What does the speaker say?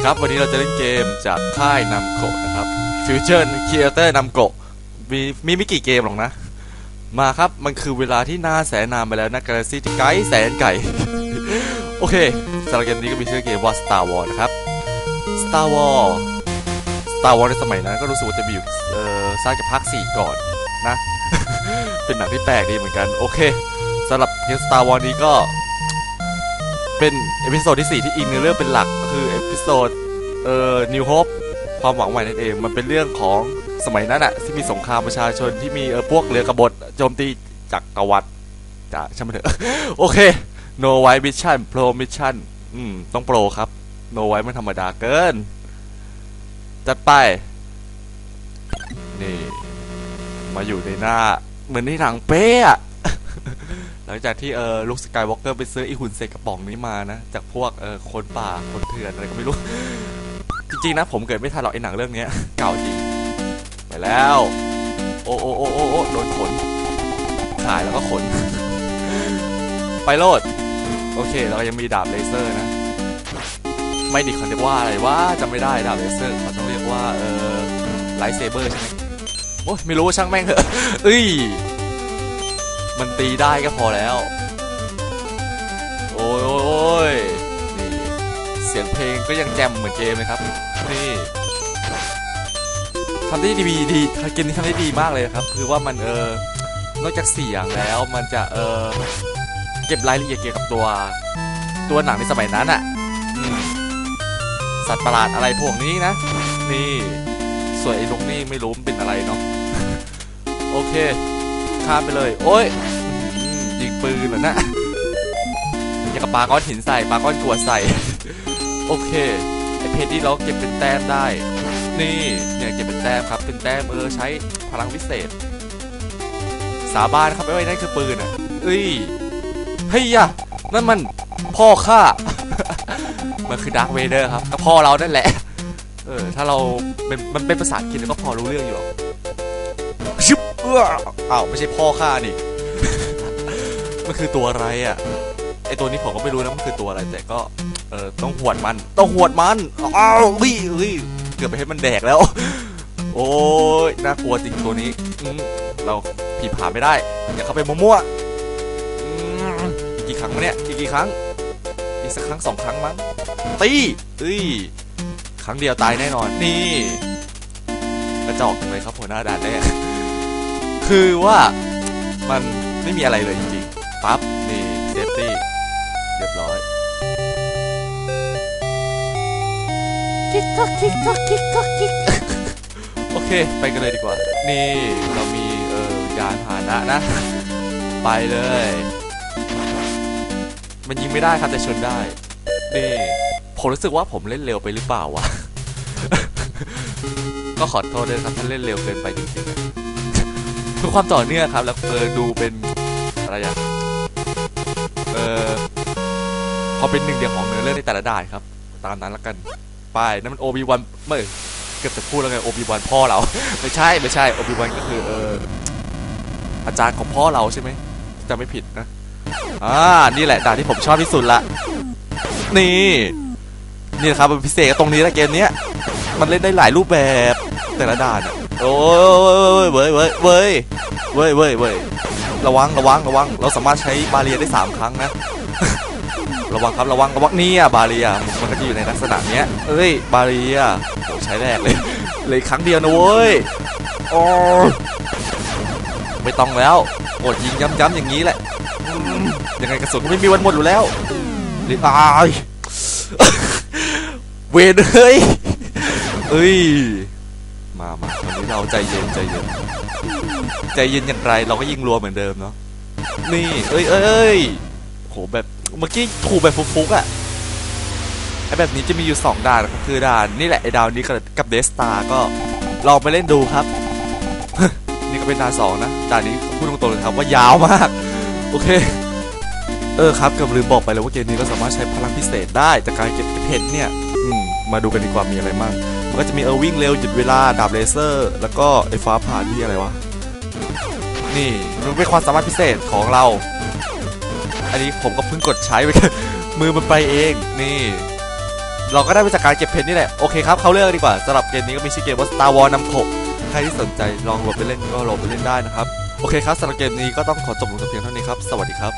ดีครับ วันนี้เราจะเล่นเกมจากค่ายนำโกะนะครับ Future Creator นำโกะมีมีไม่กี่เกมหรอกนะ มาครับมันคือเวลาที่น่าแสนนานไปแล้วนะกาแล็กซี่ที่ไกลแสนไก่ โอเคสำหรับเกมนี้ก็มีชื่อเกมว่า Star Wars นะครับ Star Wars Star Wars ในสมัยนั้นก็รู้สึกว่าจะมีอยู่เอ่อสร้างจากภาค 4 ก่อนนะ เป็นหนังที่แปลกดีเหมือนกัน โอเคสำหรับเกม Star Wars นี้ก็ เป็นเอพิโซดที่ 4 ที่อิงในเรื่องเป็นหลักก็คือเอพิโซดเอ่อ New Hope ความหวังใหม่นั่นเอง มันเป็นเรื่องของสมัยนั้นอะที่มีสงครามประชาชนที่มีเออพวกเรือกบฏโจมตีจากรวรรดิจะใช่ไหมเถอะโอเค No White Mission Pro Mission อืม ต้องโปรครับ No White ไม่ธรรมดาเกิน จัดไป นี่ มาอยู่ในหน้า เหมือนในหนังเป๊ะอะ ลังจากที่เออลุคสกายวอล์กเกอร์ไปซื้อไอหุ่นเศษกระป๋องนี้มานะ จากพวกเออคนป่าคนเถื่อนอะไรก็ไม่รู้ จริงๆนะผมเกิดไม่ทันหรอกไอหนังเรื่องนี้เก่าจริง ไปแล้ว โอ้โอ้โอ้โอ้โอ้โดนขนขายแล้วก็ขน ไปโลด โอเค เรายังมีดาบเลเซอร์นะ ไม่ดิเขาเรียกว่าอะไรว่าจำไม่ได้ดาบเลเซอร์เขาต้องเรียกว่าเออไลท์เซเบอร์ใช่ไหมโอ้ไม่รู้ช่างแม่งเถอะเอ้ย มันตีได้ก็พอแล้ว โอ้ยโอ้ยนี่เสียงเพลงก็ยังแจมเหมือนเกมเลยครับ นี่ทำได้ดีดีเกมนี้ทำได้ดีมากเลยครับ คือว่ามันเออนอกจากเสียงแล้วมันจะเออเก็บรายละเอียดเกี่ยวกับตัว ตัวหนังในสมัยนั้นอะสัตว์ประหลาดอะไรพวกนี้นะ นี่ส่วนไอ้นกนี่ไม่รู้มันเป็นอะไรเนาะโอเค ข้ามไปเลย โอ้ยยิงปืนเหรอนะอยางกับปาก้อนหินใส่ปาก้อนกวดใส่ โอเคไอเพชรนี่เราเก็บเป็นแต้มได้ นี่เนี่ยเก็บเป็นแต้มครับเป็นแต้มเออใช้พลังวิเศษ สาบานครับไอ้ไว้นั่นคือปืนอะเอ้ยเฮ้ยอะนั่นมันพ่อข้ามันคือดาร์คเวเดอร์ครับก็พ่อเรานั่นแหละเออถ้าเราเป็นมันเป็นภาษาอังกฤษแล้วก็พอรู้เรื่องอยู่หรอก อออ้าวไม่ใช่พ่อข้านี่ มันคือตัวอะไรอะไอตัวนี้ผมก็ไม่รู้นะมันคือตัวอะไรแต่ก็เออต้องหวดมัน ต้องหวดมันอ้าวเฮ้ยเฮ้ยเกือบไปให้มันแดกแล้ว โอ้ยน่ากลัวจริงตัวนี้เราผีผ่านไม่ได้อย่าเข้าไปมั่วๆอืมอีกกี่ครั้งวะเนี่ยอีกกี่ครั้งอีกสักครั้งสองครั้งมั้งตีเอ้ยครั้งเดียวตายแน่นอนนี่กระจอกเลยครับหัวหน้าด่านแรก คือว่ามันไม่มีอะไรเลยจริงๆ ปั๊บ นี่เซฟตี้เรียบร้อยคิกก็คิกก็คิกก็คิกโอเค ไปกันเลยดีกว่า นี่เรามีเอ่อยานพาหนะนะ ไปเลย มันยิงไม่ได้ครับแต่ชนได้ นี่ ผมรู้สึกว่าผมเล่นเร็วไปหรือเปล่าวะ ก็ขอโทษด้วยครับถ้าเล่นเร็วเกินไปจริงๆนะ เพื่อความต่อเนื่องครับ แล้วเออดูเป็นอะไรอะเออพอเป็นหนึ่งเดียวของเนื้อเรื่องในแต่ละด่านครับ ตามนั้นละกันไปนั่นมันโอบิวันไม่เกือบจะพูดแล้วไงโอบิวันพ่อเรา ไม่ใช่ไม่ใช่โอบิวันก็คือเอออาจารย์ของพ่อเราใช่ไหมจะไม่ผิดนะอ่านี่แหละด่านที่ผมชอบที่สุดละนี่ นี่นะครับมันพิเศษตรงนี้ละเกมเนี้ยมันเล่นได้หลายรูปแบบแต่ละด่านอะ โอ้ยเว้ยเว้ยเว้ยเว้ยเว้ยเว้ยระวังระวังระวัง เราสามารถใช้บาเรียได้สามครั้งนะ ระวังครับระวังระวังนี่อะบาเรียมันก็จะอยู่ในลักษณะเนี้ยเอ้ยบาเรียโใช้แรกเลยเลยครั้งเดียวนะเว้ยโอ้ไม่ต้องแล้วกดยิงย้ำๆอย่างนี้แหละยังไงกระสุนก็ไม่มีวันหมดอยู่แล้วรือตายเวนเฮ้ยเอ้ย มามาวันนี้เราใจเย็นใจเย็น ใจเย็นอย่างไรเราก็ยิงรัวเหมือนเดิมเนาะนี่เอ้ยเอ้ยเอ้ยโหแบบเมื่อกี้ถูกแบบฟุกๆอะ่ะไอแบบนี้จะมีอยู่ 2ด่านก็คือด่านนี่แหละไอดาวนี้กับเดสตาก็ลองไปเล่นดูครับ นี่ก็เป็นด่านสองนะด่านนี้พูดตรงๆเลยครับว่ายาวมาก โอเค เออครับกือบลืมบอกไปเลยว่าเกมนี้ก็สามารถใช้พลังพิเศษได้จากการเก็บเพชรเนี่ยอืมมาดูกันดีกว่ามีอะไรมั่ง ก็จะมีเออวิ่งเร็วหยุดเวลาดาบเลเซอร์ แล้วก็ไอ้ฟ้าผ่าที่อะไรวะ นี่มันเป็นความสามารถพิเศษของเรา อันนี้ผมก็เพิ่งกดใช้ไปมือมันไปเองนี่ เราก็ได้มาจากการเก็บเพชรนี่แหละ โอเคครับ เขาเลือกดีกว่าสำหรับเกมนี้ก็มีชื่อเกมว่า Star Wars นำขบใครที่สนใจลองโหลดไปเล่นก็โหลดไปเล่นได้นะครับ โอเคครับสำหรับเกมนี้ก็ต้องขอจบลงแต่เพียงเท่านี้ครับ สวัสดีครับ